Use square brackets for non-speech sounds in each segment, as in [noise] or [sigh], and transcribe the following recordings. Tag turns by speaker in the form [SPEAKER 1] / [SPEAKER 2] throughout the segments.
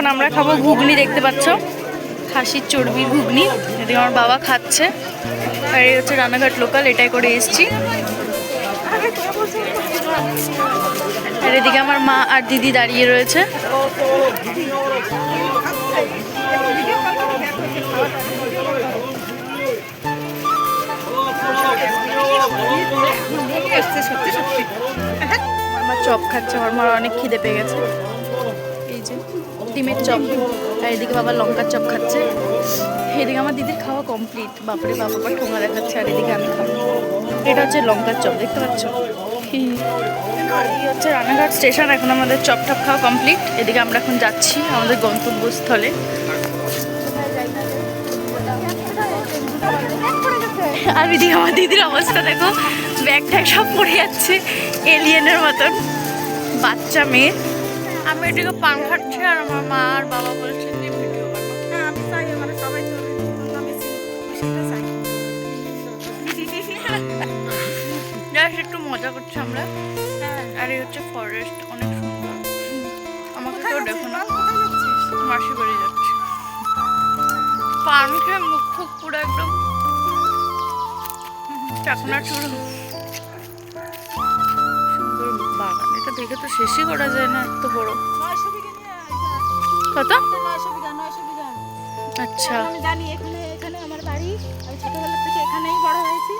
[SPEAKER 1] এখন আমরা খাব ঘুগনি, দেখতে পাচ্ছ? খাসির চর্বির ঘুগনি। এদিকে আমার বাবা খাচ্ছে। আর এই হচ্ছে রানাঘাট লোকাল এটাই করে এসছি। আর এদিকে আমার মা আর দিদি দাঁড়িয়ে রয়েছে। আমার চপ খাচ্ছে, আমার মার অনেক খিদে পেয়ে গেছে। এই যে। ডিমের চপ। আর এদিকে বাবা লঙ্কার চপ খাচ্ছে। এদিকে আমার দিদির খাওয়া কমপ্লিট বাপরে বাবা আবার ঠোঙা দেখাচ্ছে। আর এদিকে আমি খাব। এটা হচ্ছে লঙ্কার চপ, দেখতে পাচ্ছ? হচ্ছে রানাঘাট স্টেশন এখন আমাদের চপ টপ খাওয়া কমপ্লিট এদিকে আমরা এখন যাচ্ছি আমাদের গন্তব্যস্থলে। আর এদিকে আমার দিদির অবস্থা, দেখো। ব্যাগ ট্যাগ সব পড়ে যাচ্ছে। এলিয়েনের মতন। বাচ্চা, মেয়ে। আমি এদিকে পান খাচ্ছি আর আমার মা আর বাবা বলছে যে ভিডিও
[SPEAKER 2] হ্যাঁ আমি চাই আমার সবাই
[SPEAKER 1] জাস্ট একটু মজা করছি আমরা। আর এই হচ্ছে ফরেস্ট অনেক সুন্দর। আমাকে কেউ দেখো না। মাসি বাড়ি যাচ্ছে। পান খেয়ে মুখ খুব পুরো একদম। চাকনা চুরো এটা দেখে তো শেষই করা যায় না এত বড়। কত? আচ্ছা।
[SPEAKER 2] আমি জানি এখানে এখানে আমার বাড়ি আমি ছোটবেলা থেকে এখানেই বড় হয়েছি।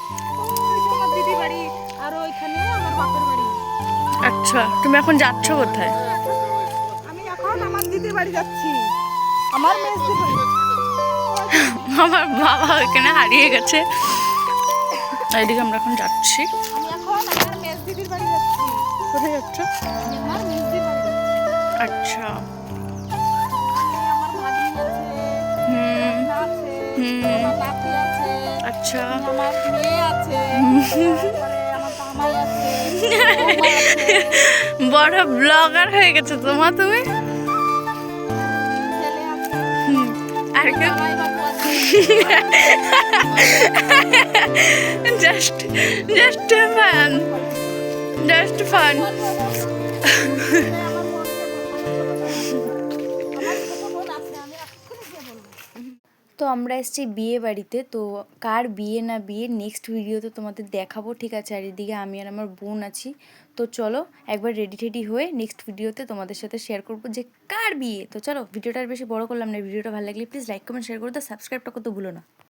[SPEAKER 2] আমার দিদি বাড়ি আর ওইখানে আমার বাপের বাড়ি।
[SPEAKER 1] আচ্ছা তুমি এখন যাচ্ছ কোথায়?
[SPEAKER 2] আমি এখন আমার দিদির বাড়ি যাচ্ছি। আমার বাড়ি।
[SPEAKER 1] আমার বাবা ওইখানে হারিয়ে গেছে। এইদিকে আমরা এখন যাচ্ছি।
[SPEAKER 2] আমি এখন আমার মেজদিদির বাড়ি যাচ্ছি।
[SPEAKER 1] কোথায় যাচ্ছ? আচ্ছা। আচ্ছা। বড় ব্লগার হয়ে গেছে তোমা? তুমি আর কেউ? [laughs] জাস্ট জাস্ট জাস্ট ফান তো আমরা এসেছি বিয়ে বাড়িতে, তো কার বিয়ে না বিয়ে নেক্সট ভিডিওতে তোমাদের দেখাবো, ঠিক আছে? আর এদিকে আমি আর আমার বোন আছি। তো চলো, একবার রেডি টেডি হয়ে নেক্সট ভিডিওতে তোমাদের সাথে শেয়ার করব যে কার বিয়ে। তো চলো ভিডিওটা আর বেশি বড় করলাম না। ভিডিওটা ভালো লাগলে প্লিজ লাইক কমেন্ট শেয়ার করে দাও। সাবস্ক্রাইবটা করতে ভুলো না।